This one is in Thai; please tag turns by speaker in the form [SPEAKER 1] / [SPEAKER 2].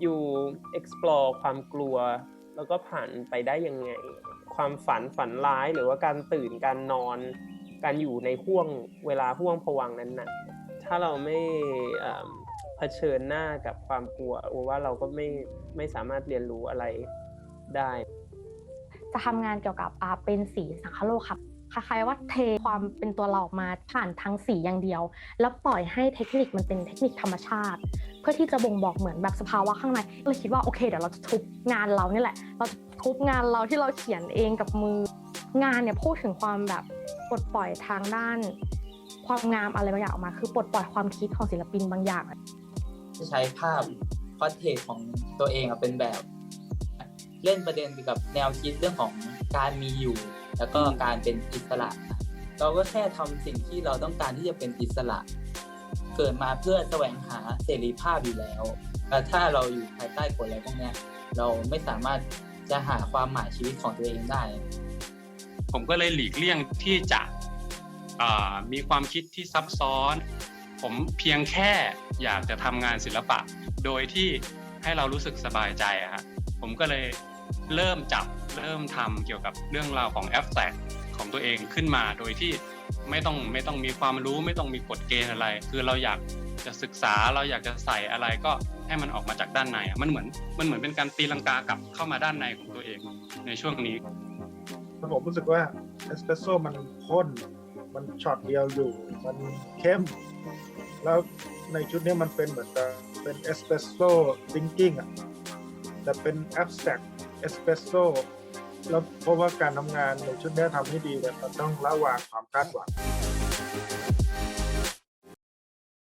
[SPEAKER 1] อยู่ explore ความกลัว แล้วก็ผ่านไปได้ยังไง ความฝันฝันร้ายหรือว่าการตื่นการนอน การอยู่ในห่วงเวลาห่วงผวังนั้นนะถ้าเราไม่เผชิญหน้ากับความกลัวว่าเราก็ไม่ไม่สามารถเรียนรู้อะไรได้
[SPEAKER 2] จะทำงานเกี่ยวกับเป็นสีสังคโลกครับ คล้ายๆว่าเทความเป็นตัวเราออกมาผ่านทางสีอย่างเดียว แล้วปล่อยให้เทคนิคมันเป็นเทคนิคธรรมชาติ เพื่อที่จะบ่งบอกเหมือนแบบสภาวะข้างในเราคิดว่าโอเคเดี๋ยวเราจะทุบงานเรานี่แหละ เราจะทุบงานเราที่เราเขียนเองกับมืองานเนี่ยพูดถึงความแบบปลดปล่อยทางด้าน ความงามอะไรบางอย่างออกมา คือปลดปล่อยความคิดของศิลปินบางอย่าง
[SPEAKER 3] ใช้ภาพพอร์เทรตของตัวเองเป็นแบบ เล่นประเด็นเกี่ยวกับแนวคิดเรื่องของการมีอยู่ แล้วก็การเป็นอิสระ เราก็แค่ทำสิ่งที่เราต้องการที่จะเป็นอิสระ เกิดมาเพื่อแสวงหาเสรีภาพอยู่แล้วแต่ถ้าเราอยู่ภายใต้กฎอะไรพวกนี้เราไม่สามารถจะหาความหมายชีวิตของตัวเองได้
[SPEAKER 4] ผมก็เลยหลีกเลี่ยงที่จะมีความคิดที่ซับซ้อน ผมเพียงแค่อยากจะทำงานศิลปะ โดยที่ให้เรารู้สึกสบายใจอะฮะผมก็เลย เริ่มจับเริ่มทำเกี่ยวกับเรื่องราวของแอ s แ r กของตัวเองขึ้นมาโดยที่ไม่ต้องไม่ต้องมีความรู้ไม่ต้องมีกฎเกณฑ์อะไร คือเราอยากจะศึกษาเราอยากจะใส่อะไรก็ให้มันออกมาจากด้านในมันเหมือนมันเหมือนเป็นการตีลังกากลับเข้ามาด้านในของตัวเองในช่วงนี้
[SPEAKER 5] ผมรู้สึกว่าเอสเปรสโซ่มันข้นมันช็อตเดียวอยู่ มันเข้ม แล้วในชุดนี้มันเป็นเหมือนเป็นเอสเปรสโซ่ทิงกิ้งอะแต่เป็น abstract เอสเปรสโซ่แล้วเพราะว่าการทำงานในชุดนี้ทำให้ดีแนี่ยมัต้องระวางความคาดหวัง